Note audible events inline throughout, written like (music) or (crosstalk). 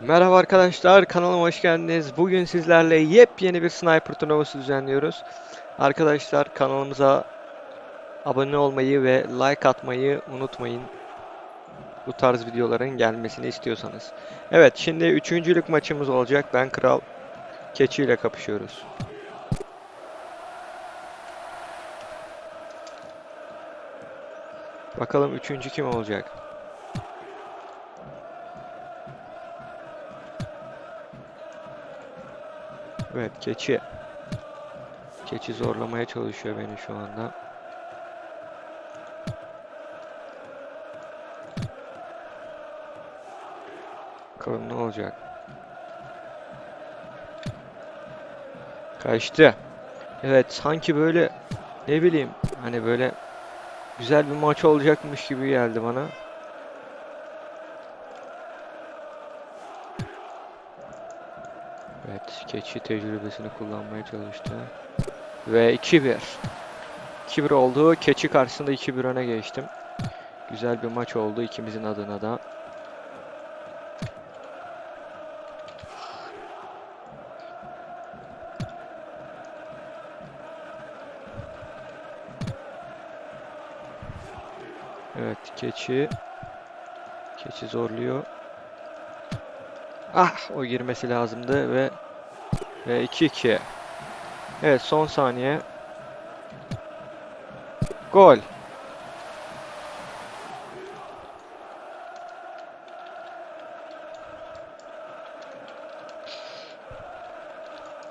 Merhaba arkadaşlar, kanalıma hoş geldiniz. Bugün sizlerle yepyeni bir sniper turnuvası düzenliyoruz. Arkadaşlar kanalımıza abone olmayı ve like atmayı unutmayın. Bu tarz videoların gelmesini istiyorsanız. Evet, şimdi üçüncülük maçımız olacak. Ben Kral Keçi ile kapışıyoruz. Bakalım üçüncü kim olacak? Evet keçi. Keçi zorlamaya çalışıyor beni şu anda. Bakalım ne olacak. Kaçtı. Evet sanki böyle ne bileyim hani böyle güzel bir maç olacakmış gibi geldi bana. Evet, keçi tecrübesini kullanmaya çalıştı. Ve 2-1. 2-1 oldu. Keçi karşısında 2-1 öne geçtim. Güzel bir maç oldu ikimizin adına da. Evet, keçi keçi zorluyor. Ah, o girmesi lazımdı ve ve 2-2. Evet, son saniye. Gol.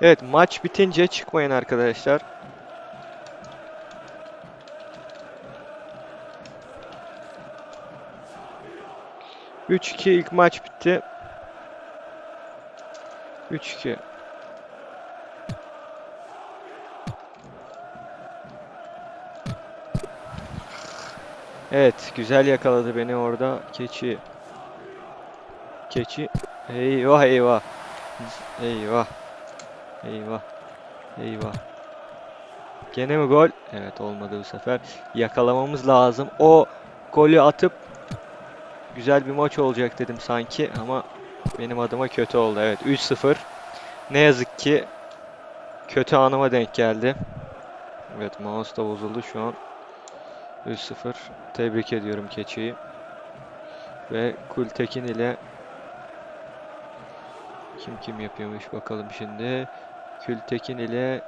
Evet, maç bitince çıkmayın arkadaşlar. Üç iki ilk maç bitti. 3-2. Evet, güzel yakaladı beni orada keçi. Keçi. Eyvah eyvah. Eyvah. Eyvah. Eyvah. Gene mi gol? Evet olmadı bu sefer. Yakalamamız lazım. O golü atıp güzel bir maç olacak dedim sanki ama benim adıma kötü oldu. Evet 3-0. Ne yazık ki kötü anıma denk geldi. Evet mouse da bozuldu şu an. 3-0. Tebrik ediyorum keçiyi. Ve Kultekin ile kim kim yapıyormuş bakalım şimdi. Kültekin ile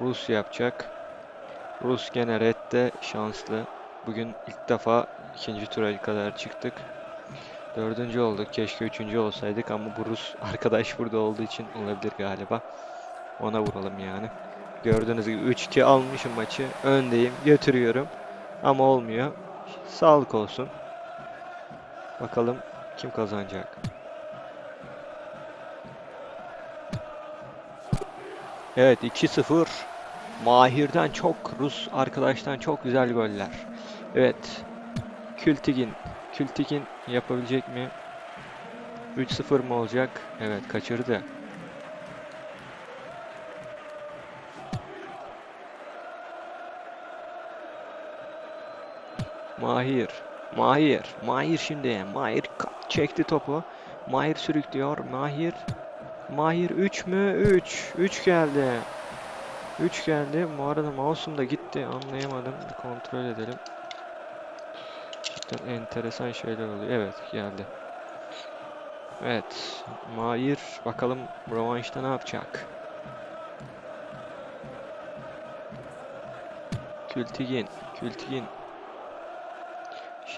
Rus yapacak. Rus gene redde şanslı. Bugün ilk defa ikinci tura kadar çıktık. Dördüncü olduk. Keşke üçüncü olsaydık ama bu Rus (laughs) arkadaş burada olduğu için olabilir galiba. Ona vuralım yani. Gördüğünüz gibi 3-2 almışım maçı. Öndeyim. Götürüyorum. Ama olmuyor. Sağlık olsun. Bakalım kim kazanacak. Evet 2-0. Mahir'den çok Rus arkadaştan çok güzel goller. Evet. Kültigin. Kültigin yapabilecek mi? 3-0 mı olacak? Evet kaçırdı. Mahir. Mahir. Mahir şimdi. Mahir çekti topu. Mahir sürüklüyor. Mahir. Mahir 3 mü? 3. 3 geldi. 3 geldi. Bu arada mouse'um da gitti. Anlayamadım. Bir kontrol edelim. Cidden enteresan şeyler oluyor. Evet geldi. Evet. Mahir bakalım rövanşta ne yapacak? Kültigin. Kültigin.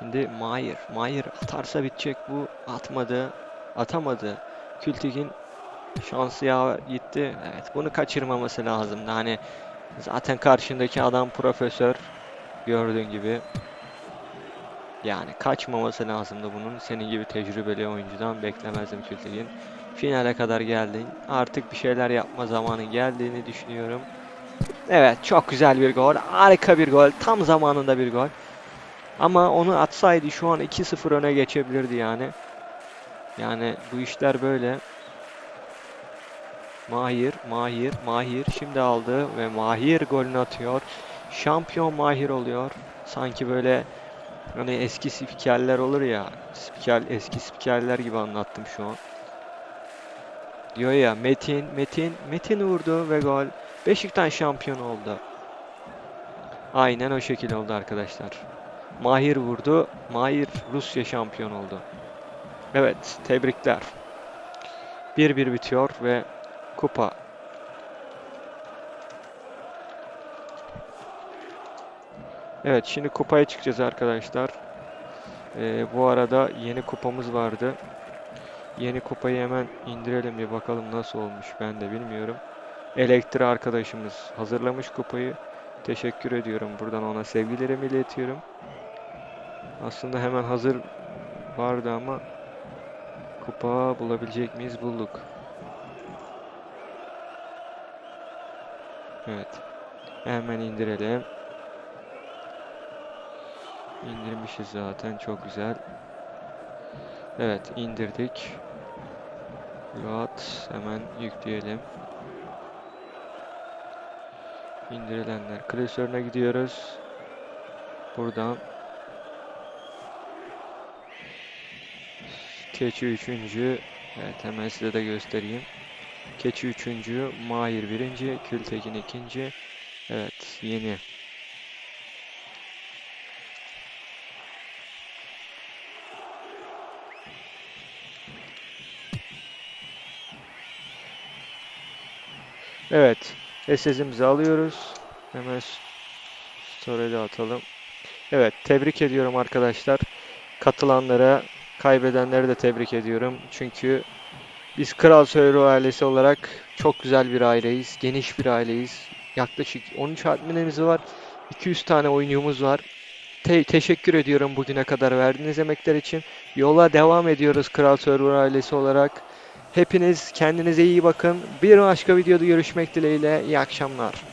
Şimdi Mahir. Mahir atarsa bitecek bu. Atmadı. Atamadı. Kültigin şansı ya gitti. Evet bunu kaçırmaması lazımdı. Hani zaten karşındaki adam profesör. Gördüğün gibi. Yani kaçmaması lazımdı bunun. Senin gibi tecrübeli oyuncudan beklemezdim Kültigin. Finale kadar geldin. Artık bir şeyler yapma zamanı geldiğini düşünüyorum. Evet çok güzel bir gol. Harika bir gol. Tam zamanında bir gol. Ama onu atsaydı şu an 2-0 öne geçebilirdi yani. Yani bu işler böyle. Mahir, Mahir, Mahir şimdi aldı ve Mahir golünü atıyor. Şampiyon Mahir oluyor. Sanki böyle Hani eski spikerler olur ya, spiker, eski spikerler gibi anlattım şu an. Diyor ya Metin, Metin, Metin vurdu ve gol. Beşiktaş şampiyon oldu. Aynen o şekilde oldu arkadaşlar. Mahir vurdu. Mahir Rusya şampiyon oldu. Evet, tebrikler. 1-1 bitiyor ve kupa. Evet, şimdi kupaya çıkacağız arkadaşlar. Ee, bu arada yeni kupamız vardı. Yeni kupayı hemen indirelim bir bakalım nasıl olmuş ben de bilmiyorum. Elektri arkadaşımız hazırlamış kupayı. Teşekkür ediyorum. Buradan ona sevgilerimi iletiyorum. Aslında hemen hazır vardı ama kupa bulabilecek miyiz? Bulduk. Evet. Hemen indirelim. İndirmişiz zaten. Çok güzel. Evet indirdik. Rahat hemen yükleyelim. İndirilenler klasörüne gidiyoruz. Buradan Keçi üçüncü. Evet hemen size de göstereyim. Keçi üçüncü, Mahir birinci, Kültekin ikinci. Evet yeni. Evet. SS'imizi alıyoruz. Hemen story'de atalım. Evet. Tebrik ediyorum arkadaşlar. Katılanlara, kaybedenleri de tebrik ediyorum. Çünkü biz Kral Söğürü ailesi olarak çok güzel bir aileyiz. Geniş bir aileyiz. Yaklaşık 13 adminimiz var. 200 tane oyuncumuz var. Te- teşekkür ediyorum bugüne kadar verdiğiniz emekler için. Yola devam ediyoruz Kral Server ailesi olarak. Hepiniz kendinize iyi bakın. Bir başka videoda görüşmek dileğiyle. İyi akşamlar.